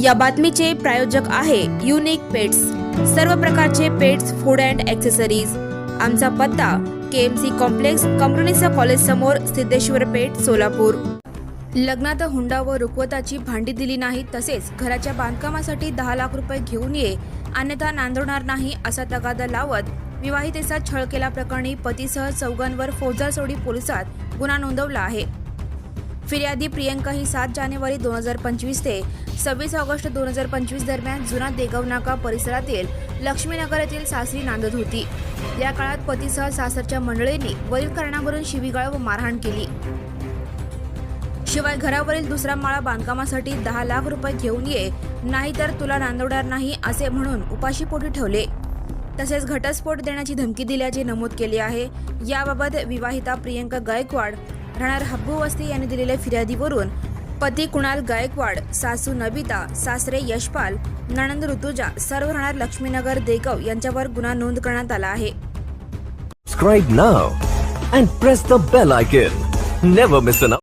या बातमीचे प्रायोजक आहे युनिक पेट्स सर्व प्रकारचे पेट्स फूड अँड ॲक्सेसरीज आमचा पत्ता के एम सी कॉम्प्लेक्स कंपनीचा कॉलेज समोर सिद्धेश्वर पेठ सोलापूर. लग्नात हुंडा व रुकवताची भांडी दिली नाही तसेच घराच्या बांधकामासाठी दहा लाख रुपये घेऊन ये अन्यथा नांदवणार नाही असा तगादा लावत विवाहितेचा छळ केल्याप्रकरणी पतीसह चौघांवर सोडी पोलिसात गुन्हा नोंदवला आहे. फिर्यादी प्रियंका ही सात जानेवारी दोन हजार पंचवीस ते सव्वीस ऑगस्ट दोन हजार पंचवीस दरम्यान जुना देगाव नाका परिसरातील लक्ष्मीनगर येथील सासरी नांदत होती. या काळात पतीसह सासरच्या मंडळींनी वरील कारणावरून शिवीगाळ व मारहाण केली. शिवाय घरावरील दुसरा माळा बांधकामासाठी दहा लाख रुपये घेऊन ये नाहीतर तुला नांदवणार नाही असे म्हणून उपाशीपोटी ठेवले. तसेच घटस्फोट देण्याची धमकी दिल्याचे नमूद केले आहे. याबाबत विवाहिता प्रियंका गायकवाड राहणार हब्बू वस्ती यांनी दिलेल्या फिर्यादीवरून पती कुणाल गायकवाड सासू नबिता सासरे यशपाल नणंद ऋतुजा सर्व राहणार लक्ष्मीनगर देगाव यांच्यावर गुन्हा नोंद करण्यात आला आहे Subscribe now and press the bell icon. Never miss an